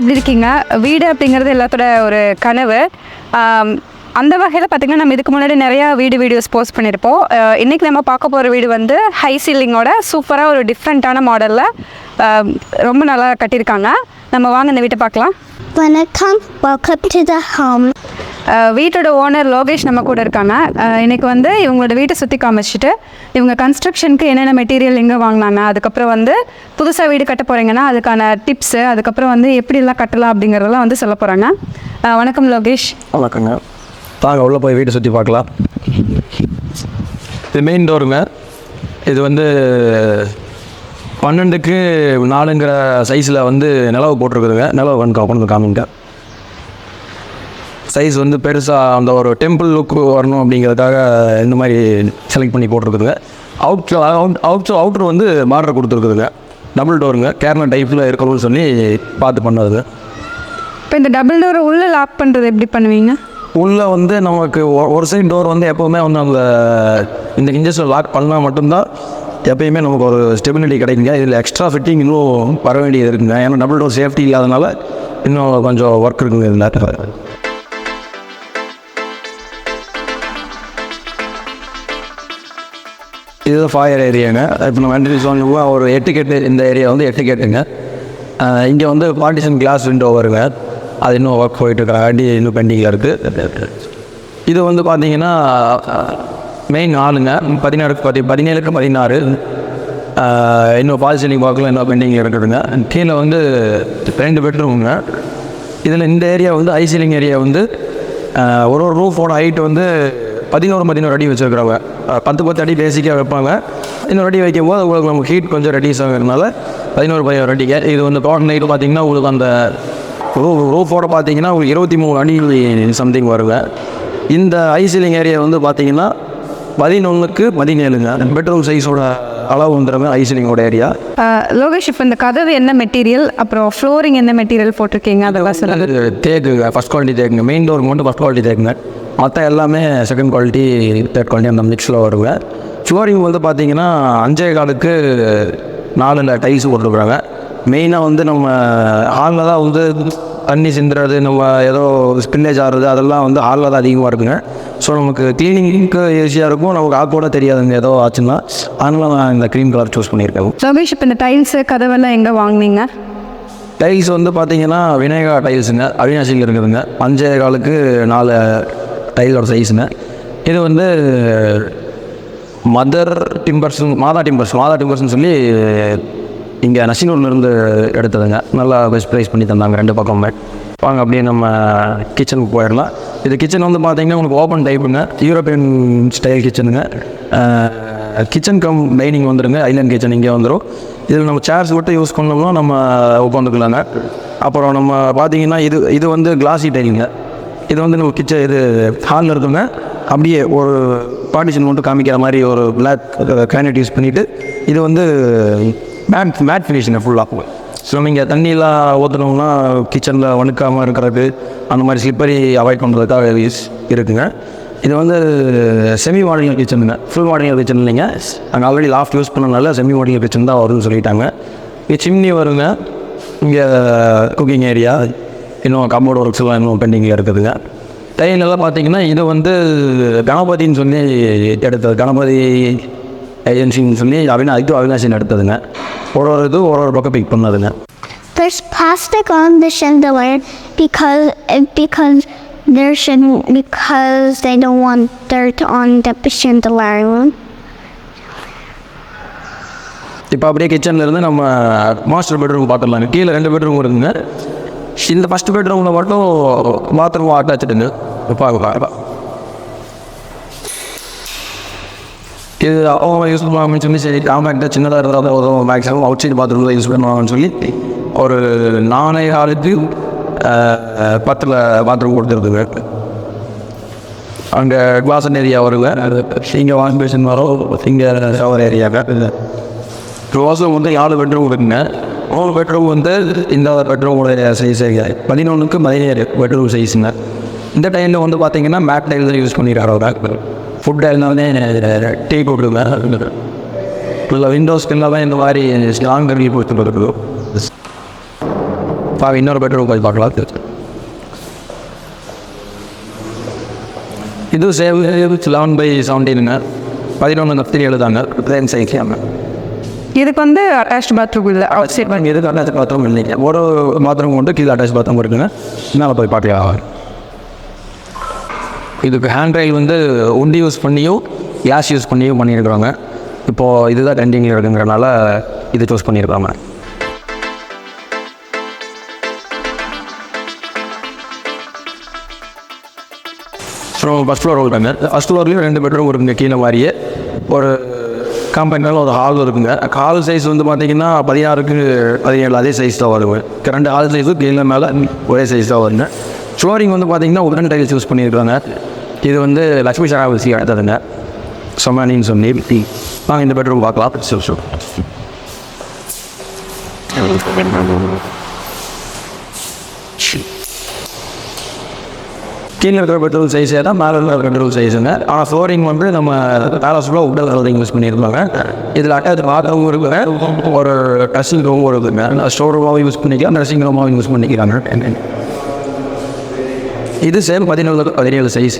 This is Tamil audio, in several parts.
எப்படி இருக்கீங்க? வீடு அப்படிங்கிறது எல்லாத்தோட ஒரு கனவு. அந்த வகையில் பார்த்திங்கன்னா நம்ம இதுக்கு முன்னாடி நிறையா வீடு வீடியோஸ் போஸ்ட் பண்ணியிருப்போம் அஹ், இன்னைக்கு நம்ம பார்க்க போகிற வீடு வந்து ஹை சீலிங்கோட சூப்பராக ஒரு டிஃப்ரெண்ட்டான மாடலில் ரொம்ப நல்லா கட்டியிருக்காங்க. நம்ம வாங்க இந்த வீட்டை பார்க்கலாம். வணக்கம். To the home. அஹ், வீட்டோட ஓனர் லோகேஷ் நம்ம கூட இருக்காங்க. அஹ், இன்னைக்கு வந்து இவங்களோட வீட்டை சுற்றி காமிச்சிட்டு இவங்க கன்ஸ்ட்ரக்ஷனுக்கு என்னென்ன மெட்டீரியல் எங்கே வாங்கினாங்க அதுக்கப்புறம் வந்து புதுசாக வீடு கட்ட போகிறீங்கன்னா அதுக்கான டிப்ஸு அதுக்கப்புறம் வந்து எப்படிலாம் கட்டலாம் அப்படிங்கிறதெல்லாம் வந்து சொல்ல போகிறாங்க வணக்கம் லோகேஷ். வணக்கங்க. வாங்க உள்ளே போய் வீட்டை சுற்றி பார்க்கலாம். இது மெயின் டோருங்க இது வந்து பன்னெண்டுக்கு நாலுங்கிற சைஸில் வந்து நிலவு போட்டிருக்குதுங்க. நிலவு வந்து கொண்டு வந்து காமிங்க. சைஸ் வந்து பெருசாக அந்த ஒரு டெம்பிள் லுக் வரணும் அப்படிங்கிறதுக்காக இந்த மாதிரி செலக்ட் பண்ணி போட்டிருக்குதுங்க. அவுட் அவுட் அவுட்ரு வந்து மாடர் கொடுத்துருக்குதுங்க. டபுள் டோருங்க கேரளா டைப்பில் இருக்கணும்னு சொல்லி பார்த்து பண்ணதுங்க. இப்போ இந்த டபுள் டோரை உள்ளே லாக் பண்ணுறது எப்படி பண்ணுவீங்க? உள்ளே வந்து நமக்கு ஒ- ஒரு சைடு டோர் வந்து எப்போவுமே வந்து அந்த இந்த இன்ஜெக்ஷன் லாக் பண்ணால் மட்டும்தான் எப்பயுமே நமக்கு ஒரு ஸ்டெபிலிட்டி கிடைக்குங்க. இதில் எக்ஸ்ட்ரா ஃபிட்டிங் இன்னும் வர வேண்டியது இருக்குங்க. ஏன்னா டபுள் டோர் சேஃப்டி இல்லாதனால இன்னும் கொஞ்சம் ஒர்க் இருக்குங்க இதில். இது ஃபயர் ஏரியாங்க இப்போ நம்ம என்ட்ரி சொன்னோம்னா ஒரு எட்டு கேட்டு இந்த ஏரியா வந்து எட்டு கேட்டுங்க இங்கே வந்து பார்ட்டிஷன் கிளாஸ் விண்டோ வருங்க. அது இன்னும் ஒர்க் போயிட்டுருக்காண்டி இன்னும் பெண்டிங்கில் இருக்குது இது வந்து பார்த்தீங்கன்னா மெயின் ஆளுங்க. பதினாறுக்கு பதி பதினேழுக்கு பதினாறு. இன்னும் பால் ஒர்க்கில் இன்னும் பெண்டிங்கில் இருக்குதுங்க. கீழே வந்து ரெண்டு பெட்ரூமுங்க இதில் இந்த ஏரியா வந்து ஐசிலிங் ஏரியா வந்து ஒரு ஒரு ரூஃபோட ஹைட் வந்து பதினோரு பதினோரு அடி வச்சுருக்குறாங்க பத்து பத்து அடி பேசிக்காக வைப்பாங்க. பதினோரு அடி வைக்கும் போது உங்களுக்கு நமக்கு ஹீட் கொஞ்சம் ரெடியூஸ் ஆகிறதுனால பதினோரு பதினோரு அடிக்கு இது வந்து டோட்டல் நைட்டு பார்த்தீங்கன்னா உங்களுக்கு அந்த ரூ ரூஃபோட பார்த்தீங்கன்னா இருபத்தி மூணு அடி சம்திங் வருங்க. இந்த ஐ சீலிங் ஏரியா வந்து பார்த்தீங்கன்னா பதினொன்றுக்கு பதினேழுங்க. பெட்ரூம் சைஸோட அளவு வந்துடுங்க ஐ சீலிங்கோட ஏரியா லோகேஷ் இப்போ இந்த கதவு என்ன மெட்டீரியல் அப்புறம் ஃப்ளோரிங் என்ன மெட்டீரியல் போட்டிருக்கீங்க? அதெல்லாம் சொல்லுங்கள் அது தேக்குங்க ஃபஸ்ட் குவாலிட்டி தேக்குங்க. மெயின் டோர் மட்டும் ஃபஸ்ட் குவாலிட்டி தேக்குங்க. மற்ற எல்லாமே செகண்ட் குவாலிட்டி தேர்ட் குவாலிட்டி அந்த மிக்ஸில் வருங்க. ஃப்ளோரிங் வந்து பார்த்தீங்கன்னா அஞ்சே காலுக்கு நாலில் டைல்ஸ் போட்டுருக்குறாங்க மெயினாக வந்து நம்ம ஹாலில் தான் வந்து தண்ணி சிந்துறது நம்ம ஏதோ ஸ்பில்லேஜ் ஆடுறது அதெல்லாம் வந்து ஹாலில் தான் அதிகமாக இருக்குங்க. ஸோ நமக்கு க்ளீனிங்க்கு ஈஸியாக இருக்கும். நமக்கு ஆக்கோட தெரியாதுங்க ஏதோ ஆச்சுன்னா. அதனால நான் இந்த க்ரீம் கலர் சூஸ் பண்ணியிருக்கேன். லோகேஷ் இப்போ இந்த டைல்ஸு கதவெல்லாம் எங்கே வாங்குனீங்க? டைல்ஸ் வந்து பார்த்தீங்கன்னா விநாயகா டைல்ஸுங்க அவினாசியில் இருக்குதுங்க. அஞ்சே காலுக்கு நாலு டைலோட சைஸுங்க இது வந்து மதர் டிம்பர்ஸ் மாதா டிம்பர்ஸ் மாதா டிம்பர்ஸ்னு சொல்லி இங்கே நசினூர்லேருந்து எடுத்ததுங்க. நல்லா பெஸ்ட் ப்ரைஸ் பண்ணி தந்தாங்க ரெண்டு பக்கமுமே. வாங்க அப்படியே நம்ம கிச்சனுக்கு போயிடலாம். இது கிச்சன் வந்து பார்த்தீங்கன்னா உங்களுக்கு ஓப்பன் டைப்புங்க யூரோப்பியன் ஸ்டைல் கிச்சனுங்க கிச்சன் கம் டைனிங் வந்துடுங்க ஐலண்ட் கிச்சன் இங்கே வந்துடும் இதில் நம்ம சேர்ஸ் மட்டும் யூஸ் பண்ணோம்னா நம்ம உட்காந்துக்கலாங்க. அப்புறம் நம்ம பார்த்தீங்கன்னா இது இது வந்து கிளாசி டைலிங்க இது வந்து நம்ம கிச்சன் இது ஹாலில் இருக்குங்க. அப்படியே ஒரு பார்ட்டிஷன் மட்டும் காமிக்கிற மாதிரி ஒரு பிளாக் கேனட் யூஸ் பண்ணிவிட்டு இது வந்து மேட் மேட் ஃபினிஷிங்க ஃபுல்லாக ஸோ நீங்கள் தண்ணியெலாம் ஊற்றணும்னா கிச்சனில் வழுக்காமல் இருக்கிறது அந்த மாதிரி ஸ்லிப்பரி அவாய்ட் பண்ணுறதுக்காக யூஸ் இருக்குங்க. இது வந்து செமி மாடலிங் கிச்சனுங்க ஃபுல் மாடலிங் கிச்சன் இல்லைங்க. நாங்கள் ஆல்ரெடி லாஃப்ட் யூஸ் பண்ணனால செமி மாடலிங் கிச்சன் தான் வரும்னு சொல்லிட்டாங்க. இங்கே சிம்னி வருங்க. இங்கே குக்கிங் ஏரியா இன்னும் கம்போர்ட் ஒர்க்ஸ் எல்லாம் இன்னும் பெண்டிங்கில் இருக்குதுங்க. டைலெல்லாம் பார்த்தீங்கன்னா இது வந்து கணபதின்னு சொல்லி எடுத்தது. கணபதி ஏஜென்சின்னு சொல்லி அவினா இது அவினாசின்னு எடுத்ததுங்க ஒரு ஒரு இது ஒரு ஒரு பக்கம் பிக் பண்ணதுங்க. There's plastic on the chandelier because because there shouldn't because they don't want dirt on the chandelier. இப்போ அப்படியே கிச்சன்ல இருந்து நம்ம மாஸ்டர் பெட்ரூம் பார்த்துடலாங்க கீழே ரெண்டு பெட்ரூம் இருக்குங்க. இந்த ஃபஸ்ட் பெட்ரூமில் மட்டும் பாத்ரூம் அட்டாச்சுடுங்க இப்போ இது அவங்க யூஸ் பண்ணுவாங்கன்னு சொல்லி சரி காம்பேக்டாக சின்னதாக இருந்தால் உதவும் maximum outside bathroom use பண்ணுவாங்கன்னு சொல்லி ஒரு நானே ஆளுக்கு பத்தில் பாத்ரூம் கொடுத்துருக்குங்க அங்கே குவாசன் ஏரியா வருங்க. இங்கே வாஷ் பேஷன் வரும். இங்கே ஷவர் ஏரியாங்க ரோஸும் வந்து நாலு பெட்ரூம் இருக்குங்க. மூணு பெட்ரூம் வந்து இந்த பெட்ரூமோட சைஸ் பதினொன்றுக்கு பதினேழு பெட்ரூம் சைஸுங்க இந்த டைமில் வந்து பார்த்தீங்கன்னா மேட் டைல் தான் யூஸ் பண்ணிடுறாரு அவர். ஃபுட் டைல்னாலே டீ கொடுங்க இல்லை விண்டோஸ்க்கு எல்லாமே இந்த மாதிரி ஸ்ட்ராங் ரிவ்யூ கொடுத்துட்டு இருக்குது பா இன்னொரு பெட்ரூம் போய் பார்க்கலாம். இது சேவ் லெவன் பை செவன்டீனுங்க பதினொன்று நப்திரி எழுதாங்க. சேம் சைஸ்லாங்க இதுக்கு வந்து அட்டாச் பாத்ரூம் இல்லை அவுட் சைட் எதுக்கு அட்டாச் பாத்ரூம் இல்லைங்க. ஒரு பாத்ரூம் கொண்டு கீழே அட்டாச் பாத்ரூம் இருக்குங்க. மேலே போய் பார்க்கலாம். இதுக்கு ஹேண்ட் ரைல் வந்து உண்டி யூஸ் பண்ணியும் கிளாஸ் யூஸ் பண்ணியும் பண்ணியிருக்கிறாங்க. இப்போது இதுதான் ட்ரெண்டிங்கில் இருக்குங்கிறனால இது சூஸ் பண்ணியிருக்காங்க. ஸோ ஃபஸ்ட் ஃப்ளோர் இருக்காங்க ஃபஸ்ட் ஃப்ளோர்லேயும் ரெண்டு பெட்ரூம் இருக்குங்க கீழே மாதிரியே. ஒரு காம்பவுண்டில் ஒரு ஹால் இருக்குங்க. ஹால் சைஸ் வந்து பார்த்தீங்கன்னா பதினாறுக்கு பதினேழு அதே சைஸ் தான் வருங்க. ரெண்டு ஹால் சைஸும் கீழே மேலே ஒரே சைஸ் தான் வருங்க. ஃப்ளோரிங் வந்து பார்த்திங்கன்னா உடன் டைல்ஸ் யூஸ் பண்ணியிருக்காங்க. இது வந்து லக்ஷ்மி சகாவசி எடுத்ததுங்க சொமானின்னு சொன்னி வாங்க இந்த பெட்ரூம் பார்க்கலாம். சரி சரி கீழே இருக்கிற பெட்ரோல் சைஸே தான் மேலே இருக்கிற பெட்ரோல் சைஸுங்க ஆனால் ஃப்ளோரிங் வந்து நம்ம பேலஸ் ஃபுல்லாக உடல் ஃப்ளோரிங் யூஸ் பண்ணியிருப்பாங்க இதில் அட்டாச் பாத்ரூம் இருக்குங்க. ஒரு ட்ரெஸ்ஸிங் ரூமும் இருக்குங்க ஸ்டோர் ரூமாகவும் யூஸ் பண்ணிக்கலாம். ட்ரெஸ்ஸிங் ரூமாகவும் யூஸ் பண்ணிக்கிறாங்க. இது சேம் பதினேழு பதினேழு சைஸ்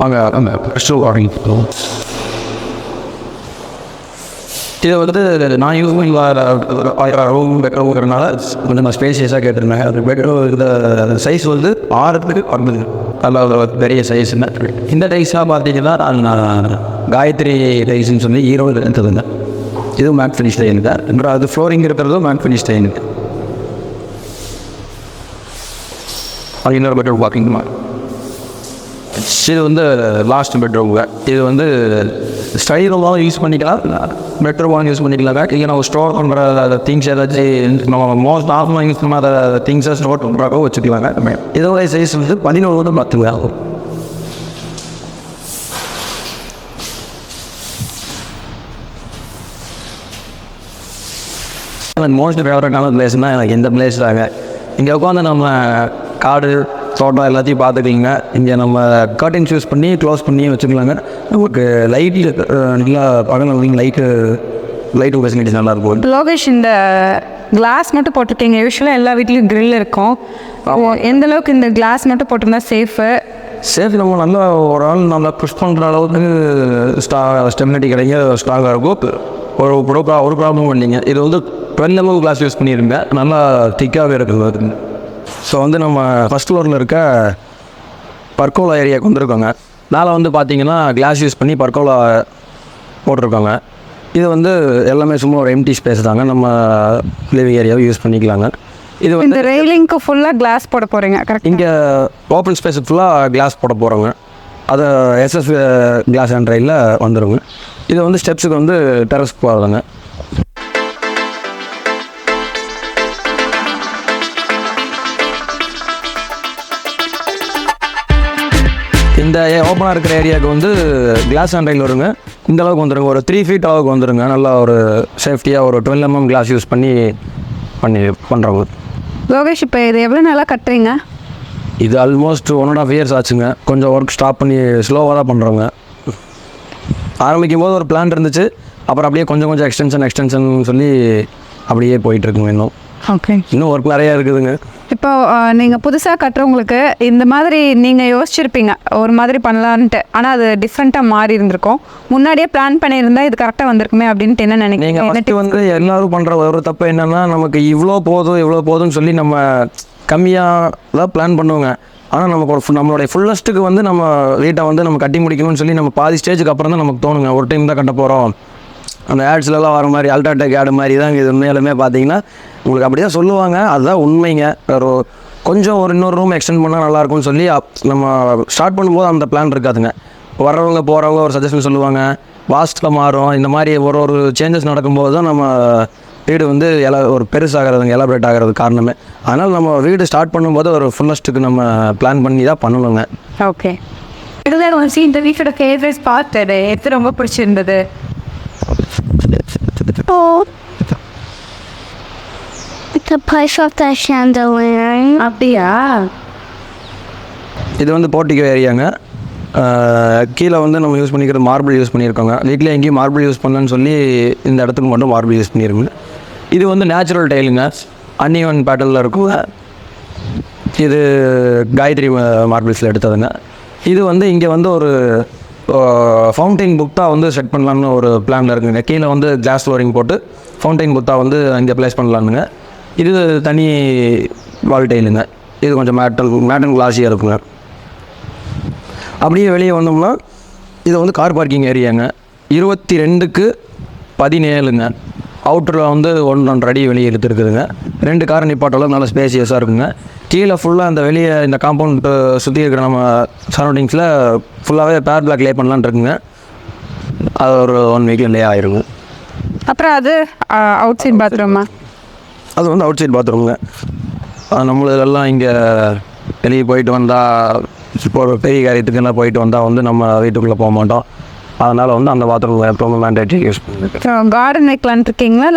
வாங்க நம்ம ஃபஸ்ட்டு வாங்கிக்கிறோம் இது வந்து நான் யூஸ் பண்ணி ரூம் பெட்ரூம்ங்கிறனால கொஞ்சம் நான் ஸ்பேசியஸாக கேட்டிருந்தேன். அது பெட்ரூம் இந்த சைஸ் வந்து ஆறுக்கு ஒன்பது நல்ல பெரிய சைஸ்ன்னு இந்த டைஸாக பார்த்தீங்கன்னா நான் காயத்ரி டைஸ்ன்னு சொல்லி ஈரோடு எடுத்ததுங்க இதுவும் மேக் ஃபினிஷ் டைன் தான். அது ஃப்ளோரிங் இருக்கிறதும் மேக் ஃபினிஷ் டைனுங்க அது இன்னொரு பெட்ரோல் பார்க்கிங் இது வந்து லாஸ்ட் பெட்ரோல் இது வந்து ஸ்டைலாகவும் யூஸ் பண்ணிக்கலாம். பெட்ரூமாகவும் யூஸ் பண்ணிக்கலாம். இல்லை நம்ம ஸ்டோர் பண்ணுற திங்ஸ் ஏதாச்சும் நம்ம மோஸ்ட் நார்மலாக யூஸ் பண்ணாத திங்ஸை ஸ்டோர் பண்ணுறாக்கோ வச்சுக்கலாங்க. இதோட சைஸ் வந்து பதினோரு வந்து பத்து ஆகும் மோஸ்ட் ஃபேவரட்டான பிளேஸ்னால் எனக்கு எந்த பிளேஸ் தாங்க. இங்கே உட்காந்து நம்ம காடு தோட்டம் எல்லாத்தையும் பார்த்துக்கிங்க இங்கே நம்ம கர்டன்ஸ் யூஸ் பண்ணி க்ளோஸ் பண்ணி வச்சுக்கலாங்க. நமக்கு லைட்டு நல்லா பகல் லைட்டு லைட்டு ஃபெசிலிட்டிஸ் நல்லா இருக்கும். லோகேஷ் இந்த கிளாஸ் மட்டும் போட்டிருக்கீங்க. யூஸ்வலாக எல்லா வீட்லேயும் grill இருக்கும். எந்த அளவுக்கு இந்த கிளாஸ் மட்டும் போட்டிருந்தா சேஃபு சேஃப் நம்ம நல்லா ஒரு ஆள் நல்லா புஷ் பண்ணுற அளவுக்கு ஸ்டா ஸ்டெபிலிட்டி கிடைக்க ஸ்ட்ராங்காக இருக்கும். ஒரு ஒரு ப்ரா ஒரு ப்ராப்ளமும் இல்லைங்க. இது வந்து டுவெல் எம்எம் கிளாஸ் யூஸ் பண்ணியிருங்க நல்லா திக்காகவே இருக்குது. ஸோ வந்து நம்ம ஃபஸ்ட் ஃப்ளோரில் இருக்க பர்கோலா ஏரியாவுக்கு வந்திருக்கோங்க. மேலே வந்து பார்த்தீங்கன்னா கிளாஸ் யூஸ் பண்ணி பர்கோலா போட்டிருக்காங்க. இது வந்து எல்லாமே சும்மா ஒரு எம்டி ஸ்பேஸ் தாங்க. நம்ம லிவிங் ஏரியாவை யூஸ் பண்ணிக்கலாங்க. இது வந்து இந்த ரெயிலிங்க்கு ஃபுல்லாக கிளாஸ் போட போகிறீங்க கரெக்ட் இங்கே ஓப்பன் ஸ்பேஸ் ஃபுல்லாக கிளாஸ் போட போகிறோங்க அது எஸ்எஸ் கிளாஸ் அண்ட் ரயிலில் வந்துடுங்க இது வந்து ஸ்டெப்ஸுக்கு வந்து டெரஸ் போகிறதுங்க இந்த ஓப்பனாக இருக்கிற ஏரியாவுக்கு வந்து கிளாஸ் அண்ட் ரயில் வருங்க. இந்த அளவுக்கு வந்துருங்க. ஒரு த்ரீ ஃபீட் அளவுக்கு வந்துருங்க. நல்லா ஒரு சேஃப்டியாக ஒரு டுவெல் எம்எம் கிளாஸ் யூஸ் பண்ணி பண்ணி பண்ணுறவங்க லோகேஷ் இப்போ இது எவ்வளோ நாளாக கட்டுறீங்க? இது almost one and half years ஆச்சுங்க. கொஞ்சம் ஒர்க் ஸ்டாப் பண்ணி ஸ்லோவாக தான் பண்ணுறோங்க ஆரம்பிக்கும் போது ஒரு பிளான் இருந்துச்சு. அப்புறம் அப்படியே கொஞ்சம் கொஞ்சம் எக்ஸ்டென்ஷன் எக்ஸ்டென்ஷன் சொல்லி அப்படியே போயிட்டுருக்குங்க இன்னும். ஓகே இன்னும் ஒர்க் நிறையா இருக்குதுங்க. இப்போ நீங்கள் புதுசாக கட்டுறவங்களுக்கு இந்த மாதிரி நீங்கள் யோசிச்சிருப்பீங்க. ஒரு மாதிரி பண்ணலான்ட்டு. ஆனால் அது டிஃப்ரெண்ட்டாக மாறி இருந்திருக்கும். முன்னாடியே பிளான் பண்ணியிருந்தா இது கரெக்டாக வந்திருக்குமே அப்படின்ட்டு என்ன நினைக்கிறீங்க? வந்து எல்லாரும் பண்ணுற ஒரு தப்பு என்னென்னா நமக்கு இவ்வளோ போதும் இவ்வளோ போதும்னு சொல்லி நம்ம கம்மியாக தான் பிளான் பண்ணுவோங்க. ஆனால் நமக்கு ஒரு நம்மளுடைய ஃபுல்லஸ்ட்டுக்கு வந்து நம்ம வீட்டை வந்து நம்ம கட்டி முடிக்கணும்னு சொல்லி நம்ம பாதி ஸ்டேஜுக்கு அப்புறம் தான் நமக்கு தோணுங்க. ஒரு டைம் தான் கட்ட போகிறோம் அந்த ஆட்ஸ்லலாம் வர மாதிரி அல்ட்ராடெக் ஆடு மாதிரி தான் இது உண்மையாலுமே பார்த்தீங்கன்னா உங்களுக்கு அப்படி தான் சொல்லுவாங்க அதுதான் உண்மைங்க ஒரு கொஞ்சம் ஒரு இன்னொரு ரூம் எக்ஸ்டெண்ட் பண்ணால் நல்லாயிருக்கும்னு சொல்லி நம்ம ஸ்டார்ட் பண்ணும்போது அந்த பிளான் இருக்காதுங்க வர்றவங்க போகிறவங்க ஒரு சஜஷன் சொல்லுவாங்க வாஸ்டில் மாறும் இந்த மாதிரி ஒரு ஒரு சேஞ்சஸ் நடக்கும்போது தான் நம்ம வீடு வந்து எல ஒரு பெருசாகிறதுங்க எலாபரேட் ஆகிறது காரணமே அதனால் நம்ம வீடு ஸ்டார்ட் பண்ணும்போது ஒரு ஃபுல்லஸ்ட்டுக்கு நம்ம பிளான் பண்ணி தான் பண்ணணுங்க ஓகே இதில் இந்த வீட்டோட ஃபேவரட் ஸ்பாட் அது எது ரொம்ப பிடிச்சிருந்தது Oh. The place of the chandelier. அப்படியா? இது வந்து போர்ட்டிகோ ஏரியாங்க. கீழே வந்து நம்ம யூஸ் பண்ணிக்கிறது மார்பிள் யூஸ் பண்ணியிருக்கோங்க. வீட்டில் எங்கேயும் மார்பிள் யூஸ் பண்ணலன்னு சொல்லி இந்த இடத்துக்கு மட்டும் மார்பிள் யூஸ் பண்ணியிருக்கோங்க இது வந்து நேச்சுரல் டைலுங்க. அன்னிவன் பேட்டர்னில் இருக்குங்க. இது காயத்ரி மார்பிள்ஸில் எடுத்ததுங்க. இது வந்து இங்கே வந்து ஒரு ஃபவுண்டைன் புக்தா வந்து செட் பண்ணலான்னு ஒரு பிளானில் இருக்குங்க. கீழே வந்து கிளாஸ் ஃப்ளோரிங் போட்டு ஃபவுண்டைன் புக்தா வந்து இங்கே ப்ளேஸ் பண்ணலானுங்க இது தனி வால் டைலுங்க இது கொஞ்சம் மேட்டல் மேட்டன் கிளாஸியாக இருக்குங்க. அப்படியே வெளியே வந்தோம்னா இது வந்து கார் பார்க்கிங் ஏரியாங்க. இருபத்தி ரெண்டுக்கு பதினேழுங்க அவுட்டரில் வந்து ஒன்று ஒன்றரை அடி வெளியே எடுத்துருக்குதுங்க ரெண்டு கார் நிப்பாட்டெல்லாம் நல்லா ஸ்பேசியஸாக இருக்குங்க. கீழே ஃபுல்லாக அந்த வெளியே இந்த காம்பவுண்ட் சுற்றி இருக்கிற நம்ம சரௌண்டிங்ஸில் ஃபுல்லாகவே பேர் பிளாக் லே பண்ணலான்னு இருக்குங்க. அது ஒரு ஒன் வீக்கில் லே ஆயிருங்க. அப்புறம் அது அவுட் சைட் பாத்ரூமா அது வந்து அவுட் சைட் பாத்ரூமுங்க நம்மளதெல்லாம் இங்கே வெளியே போயிட்டு வந்தால் இப்போ ஒரு பெரிய காரியத்துக்கெல்லாம் போயிட்டு வந்தால் வந்து நம்ம வீட்டுக்குள்ளே போக மாட்டோம். அதனால் வந்து அந்த பாத்ரூம் எப்பவுமே மேண்டேட்ரி யூஸ் பண்ணுங்க கார்டன் வைக்கலான் இருக்கீங்களா?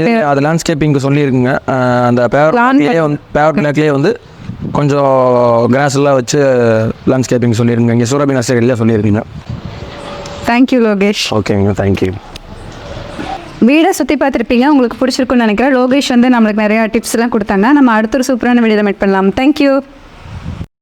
இல்லை அது லேண்ட்ஸ்கேப்பிங்க்கு சொல்லியிருக்குங்க. அந்த பேவர் பிளாக்லேயே வந்து பேவர் பிளாக்லேயே வந்து கொஞ்சம் கிராஸ் எல்லாம் வச்சு லேண்ட்ஸ்கேப்பிங் சொல்லியிருங்க இங்கே சூரபி நர்சரியிலே சொல்லியிருக்கீங்க. தேங்க்யூ லோகேஷ் ஓகேங்க தேங்க்யூ வீடை சுற்றி பார்த்துருப்பீங்க. உங்களுக்கு பிடிச்சிருக்குன்னு நினைக்கிறேன். லோகேஷ் வந்து நம்மளுக்கு நிறையா டிப்ஸ்லாம் கொடுத்தாங்க. நம்ம அடுத்த ஒரு சூப்பரான வீடியோவில் மீட் பண்ணலாம். தேங்க்யூ